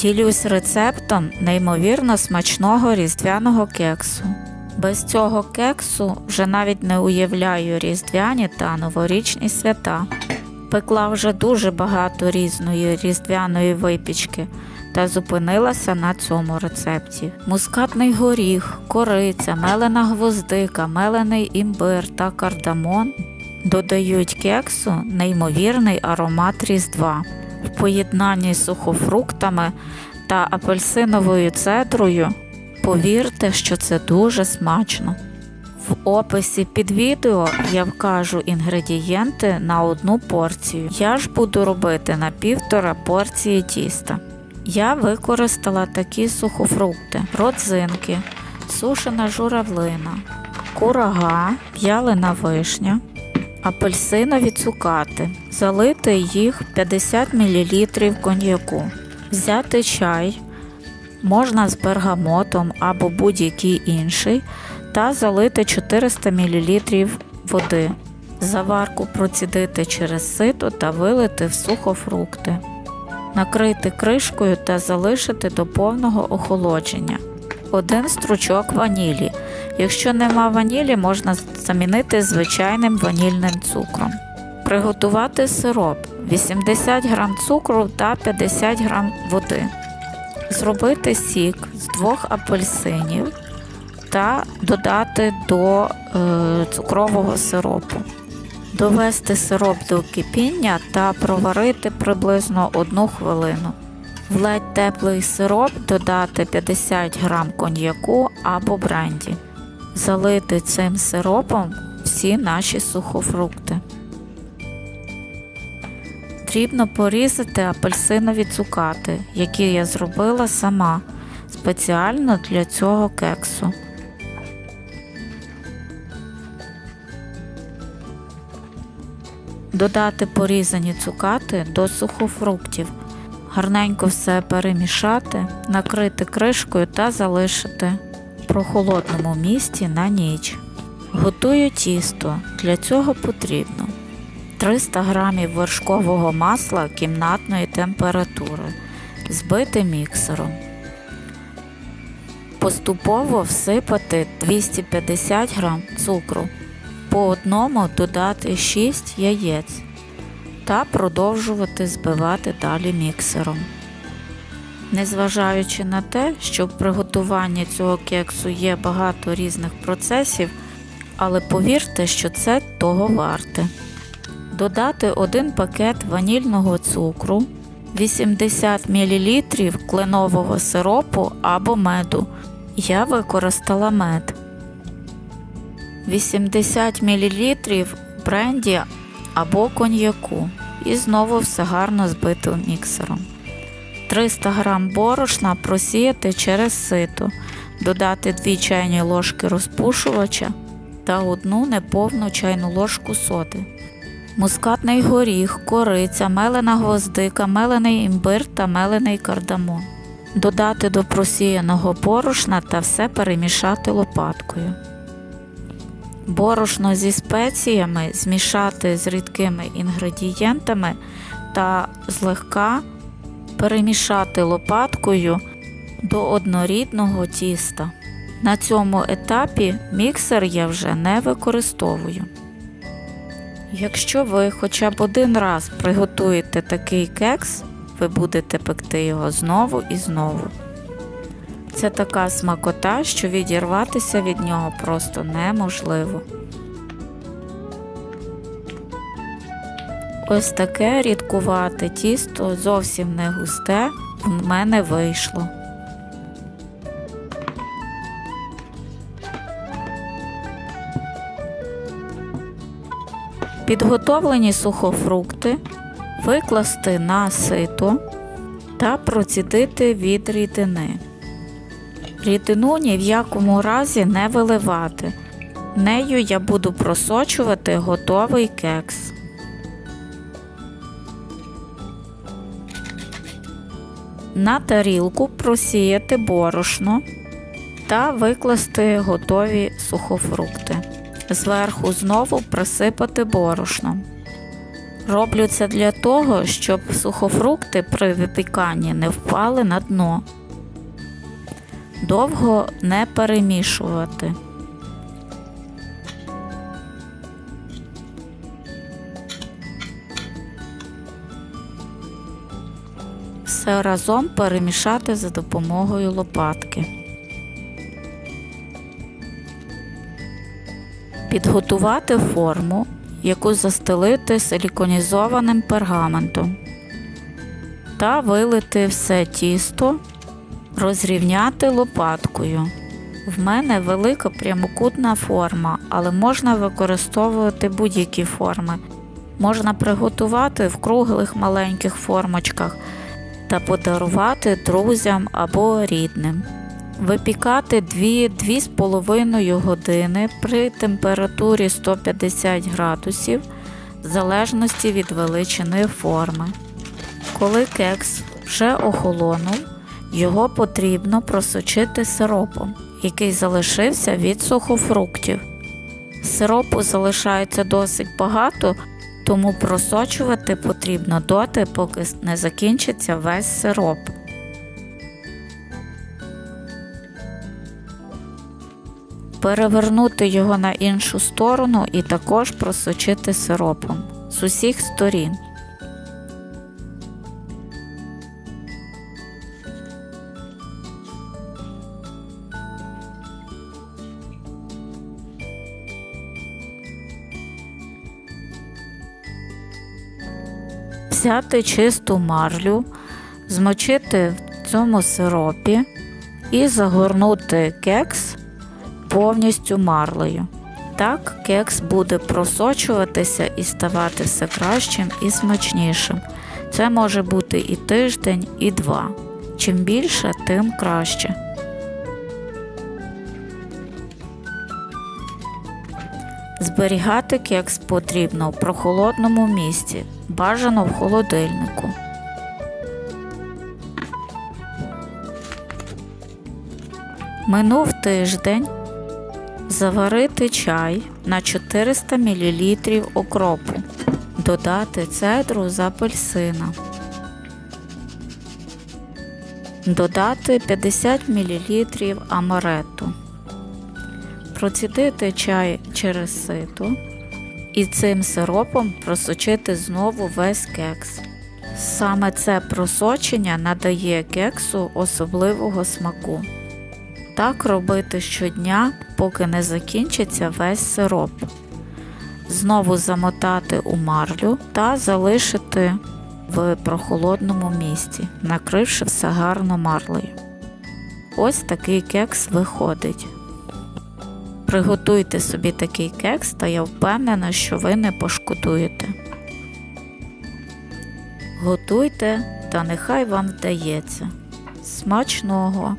Ділюсь рецептом неймовірно смачного різдвяного кексу. Без цього кексу вже навіть не уявляю різдвяні та новорічні свята. Пекла вже дуже багато різної різдвяної випічки та зупинилася на цьому рецепті. Мускатний горіх, кориця, мелена гвоздика, мелений імбир та кардамон додають кексу неймовірний аромат різдва. В поєднанні з сухофруктами та апельсиновою цедрою повірте, що це дуже смачно. В описі під відео я вкажу інгредієнти на одну порцію. Я ж буду робити на півтора порції тіста. Я використала такі сухофрукти: родзинки, сушена журавлина, курага, в'ялена вишня, апельсинові цукати, залити їх 50 мл коньяку, взяти чай, можна з бергамотом або будь-який інший, та залити 400 мл води. Заварку процідити через сито та вилити в сухофрукти. Накрити кришкою та залишити до повного охолодження. Один стручок ванілі. Якщо нема ванілі, можна замінити звичайним ванільним цукром. Приготувати сироп 80 г цукру та 50 г води. Зробити сік з двох апельсинів та додати до е, цукрового сиропу. Довести сироп до кипіння та проварити приблизно 1 хвилину. В ледь теплий сироп додати 50 г коньяку або бренді. Залити цим сиропом всі наші сухофрукти. Дрібно порізати апельсинові цукати, які я зробила сама спеціально для цього кексу. Додати порізані цукати до сухофруктів, гарненько все перемішати, накрити кришкою та залишити прохолодному місці на ніч. Готую тісто. Для цього потрібно 300 г вершкового масла кімнатної температури, збити міксером. Поступово всипати 250 г цукру, по одному додати 6 яєць та продовжувати збивати далі міксером. Незважаючи на те, що в приготуванні цього кексу є багато різних процесів, але повірте, що це того варте. Додати один пакет ванільного цукру, 80 мл кленового сиропу або меду. Я використала мед. 80 мл бренді або коньяку і знову все гарно збити міксером. 300 г борошна просіяти через сито, додати 2 чайні ложки розпушувача та одну неповну чайну ложку соди. Мускатний горіх, кориця, мелена гвоздика, мелений імбир та мелений кардамон. Додати до просіяного борошна та все перемішати лопаткою. Борошно зі спеціями змішати з рідкими інгредієнтами та злегка перемішати лопаткою до однорідного тіста. На цьому етапі міксер я вже не використовую. Якщо ви хоча б один раз приготуєте такий кекс, ви будете пекти його знову і знову. Це така смакота, що відірватися від нього просто неможливо. Ось таке рідкувате тісто зовсім не густе в мене вийшло. Підготовлені сухофрукти викласти на сито та процідити від рідини. Рідину ні в якому разі не виливати. Нею я буду просочувати готовий кекс. На тарілку просіяти борошно та викласти готові сухофрукти. Зверху знову присипати борошном. Роблю це для того, щоб сухофрукти при випіканні не впали на дно. Довго не перемішувати. Все разом перемішати за допомогою лопатки. Підготувати форму, яку застелити силіконізованим пергаментом та вилити все тісто, розрівняти лопаткою. В мене велика прямокутна форма, але можна використовувати будь-які форми. Можна приготувати в круглих маленьких формочках та подарувати друзям або рідним. Випікати 2-2,5 години при температурі 150 градусів в залежності від величини форми. Коли кекс вже охолонув, його потрібно просочити сиропом, який залишився від сухофруктів. Сиропу залишається досить багато, тому просочувати потрібно доти, поки не закінчиться весь сироп. Перевернути його на іншу сторону і також просочити сиропом з усіх сторін. Взяти чисту марлю, змочити в цьому сиропі і загорнути кекс повністю марлею. Так кекс буде просочуватися і ставати все кращим і смачнішим. Це може бути і тиждень, і два. Чим більше, тим краще. Зберігати кекс потрібно в прохолодному місці, бажано в холодильнику. Минув тиждень. Заварити чай на 400 мл окропу. Додати цедру з апельсина. Додати 50 мл амарету. Процідити чай через сито і цим сиропом просочити знову весь кекс. Саме це просочення надає кексу особливого смаку. Так робити щодня, поки не закінчиться весь сироп. Знову замотати у марлю та залишити в прохолодному місці, накривши все гарно марлею. Ось такий кекс виходить. Приготуйте собі такий кекс, та я впевнена, що ви не пошкодуєте. Готуйте, та нехай вам вдається. Смачного!